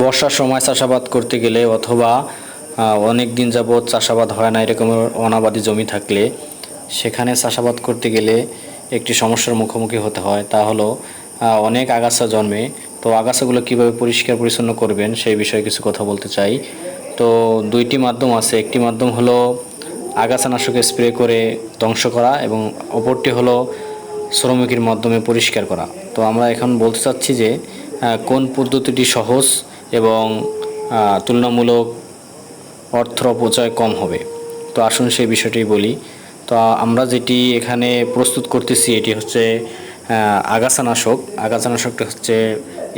বর্ষার সময় চাষাবাদ করতে গেলে অথবা অনেক দিন যাবৎ চাষাবাদ হয় না এরকম অনাবাদী জমি থাকলে, সেখানে চাষাবাদ করতে গেলে একটি সমস্যার মুখোমুখি হতে হয়। তা হলো অনেক আগাছা জন্মে। তো আগাছাগুলো কীভাবে পরিষ্কার পরিচ্ছন্ন করবেন সেই বিষয়ে কিছু কথা বলতে চাই। তো দুইটি মাধ্যম আছে। একটি মাধ্যম হলো আগাছানাশক স্প্রে করে ধ্বংস করা এবং অপরটি হলো শ্রমিকের মাধ্যমে পরিষ্কার করা। তো আমরা এখন বলতে চাচ্ছি যে কোন পদ্ধতিটি সহজ এবং তুলনামূলক অর্থ অপচয় কম হবে। তো আসুন সেই বিষয়টি বলি। তো আমরা যেটি এখানে প্রস্তুত করতেছি এটি হচ্ছে আগাছানাশক। আগাছানাশকটা হচ্ছে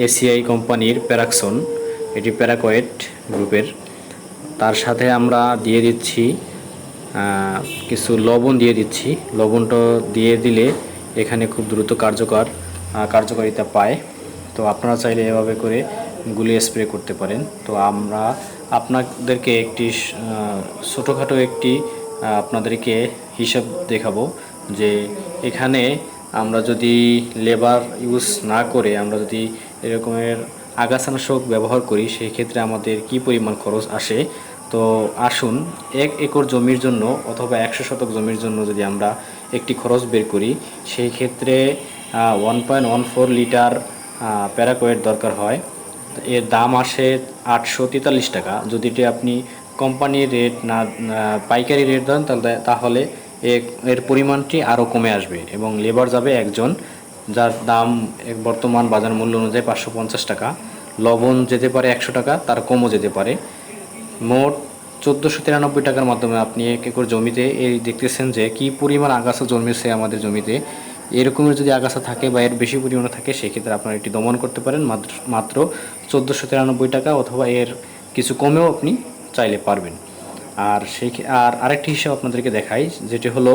এসিআই কোম্পানির প্যারাকসন। এটি প্যারাকোয়েট গ্রুপের। তার সাথে আমরা দিয়ে দিচ্ছি কিছু লবণ দিয়ে দিচ্ছি। লবণটা দিয়ে দিলে এখানে খুব দ্রুত কার্যকর কার্যকারিতা পায়। তো আপনারা চাইলে এভাবে করে গুলিয়ে স্প্রে করতে পারেন। তো আমরা আপনাদেরকে একটি ছোটোখাটো একটি আপনাদেরকে হিসাব দেখাবো যে এখানে আমরা যদি লেবার ইউজ না করে আমরা যদি এরকমের আগাছানাশক ব্যবহার করি সেই ক্ষেত্রে আমাদের কি পরিমাণ খরচ আসে? তো আসুন, এক একর জমির জন্য অথবা একশো শতক জমির জন্য যদি আমরা একটি খরচ বের করি সেই ক্ষেত্রে one point one four litre paraquat দরকার হয়। এর দাম আসে আটশো তেতাল্লিশ টাকা। যদি এটি আপনি কোম্পানির রেট না পাইকারি রেট দেন, তাহলে তাহলে এর পরিমাণটি আরও কমে আসবে এবং লেবার যাবে একজন যার দাম বর্তমান বাজার মূল্য অনুযায়ী পাঁচশো পঞ্চাশ টাকা। লবণ যেতে পারে একশো টাকা, তার কমও যেতে পারে। মোট চোদ্দোশো তিরানব্বই টাকার মাধ্যমে আপনি এক একর জমিতে এই দেখতেছেন যে কি পরিমাণ আগাছা জন্মেছে আমাদের জমিতে। এরকমের যদি আগাছা থাকে বা এর বেশি পরিমাণে থাকে, সেক্ষেত্রে আপনারা এটি দমন করতে পারেন। মাত্র চোদ্দোশো তিরানব্বই টাকা অথবা এর কিছু কমেও আপনি চাইলে পারবেন। আর সেই, আর আরেকটি হিসাব আপনাদেরকে দেখাই, যেটি হলো,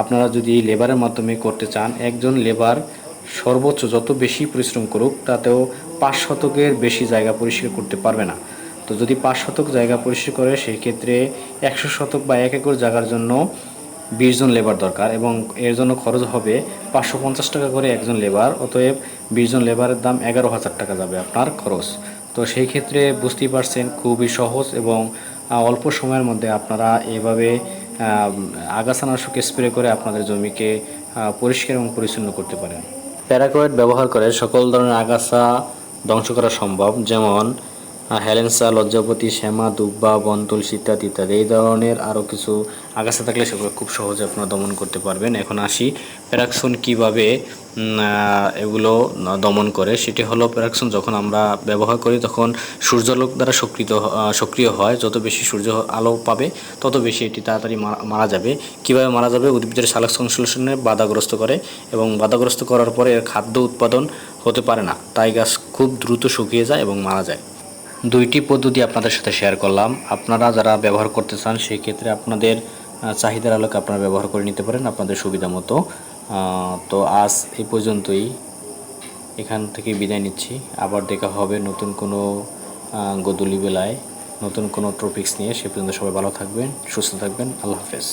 আপনারা যদি লেবারের মাধ্যমে করতে চান, একজন লেবার সর্বোচ্চ যত বেশি পরিশ্রম করুক, তাতেও পাঁচ শতকের বেশি জায়গা পরিষ্কার করতে পারবে না। তো যদি পাঁচ শতক জায়গা পরিষ্কার করে সেই ক্ষেত্রে একশো শতক বা এক একর জায়গার জন্য বিশ জন লেবার দরকার এবং এর জন্য খরচ হবে পাঁচশো পঞ্চাশ টাকা করে একজন লেবার অতএব বিশ জন লেবারের দাম এগারো হাজার টাকা যাবে আপনার খরচ। তো সেই ক্ষেত্রে বুঝতেই পারছেন, খুবই সহজ এবং অল্প সময়ের মধ্যে আপনারা এভাবে আগাছানাশক স্প্রে করে আপনাদের জমিকে পরিষ্কার এবং পরিচ্ছন্ন করতে পারেন। প্যারাকোয়েট ব্যবহার করে সকল ধরনের আগাছা ধ্বংস করা সম্ভব। যেমন হেলেন্সা, লজ্জাপতি, শ্যামা, দুব্বা বনতুলসী ইত্যাদি ইত্যাদি এই ধরনের আরও কিছু আগাছা থাকলে সেগুলো খুব সহজে আপনারা দমন করতে পারবেন। এখন আসি প্যারাকশন কীভাবে এগুলো দমন করে। সেটি হলো প্যারাকশন যখন আমরা ব্যবহার করি, তখন সূর্যালোক দ্বারা সক্রিয় সক্রিয় হয়। যত বেশি সূর্য আলো পাবে, তত বেশি এটি তাড়াতাড়ি মারা- যাবে। কীভাবে মারা যাবে? উদ্ভিদের সালোক সংশ্লেষণে বাধাগ্রস্ত করে এবং বাধাগ্রস্ত করার পরে এর খাদ্য উৎপাদন হতে পারে না। তাই গাছ খুব দ্রুত শুকিয়ে যায় এবং মারা যায়। দুইটি পদ্ধতি আপনাদের সাথে শেয়ার করলাম। আপনারা যারা ব্যবহার করতে চান সেই ক্ষেত্রে আপনাদের চাহিদার আলোকে আপনারা ব্যবহার করে নিতে পারেন আপনাদের সুবিধা মতো। তো আজ এই পর্যন্তই। এখান থেকে বিদায় নিচ্ছি। আবার দেখা হবে নতুন কোনো গদুলি বেলায়, নতুন কোনো টপিক্স নিয়ে। সে পর্যন্ত সবাই ভালো থাকবেন, সুস্থ থাকবেন। আল্লাহ হাফেজ।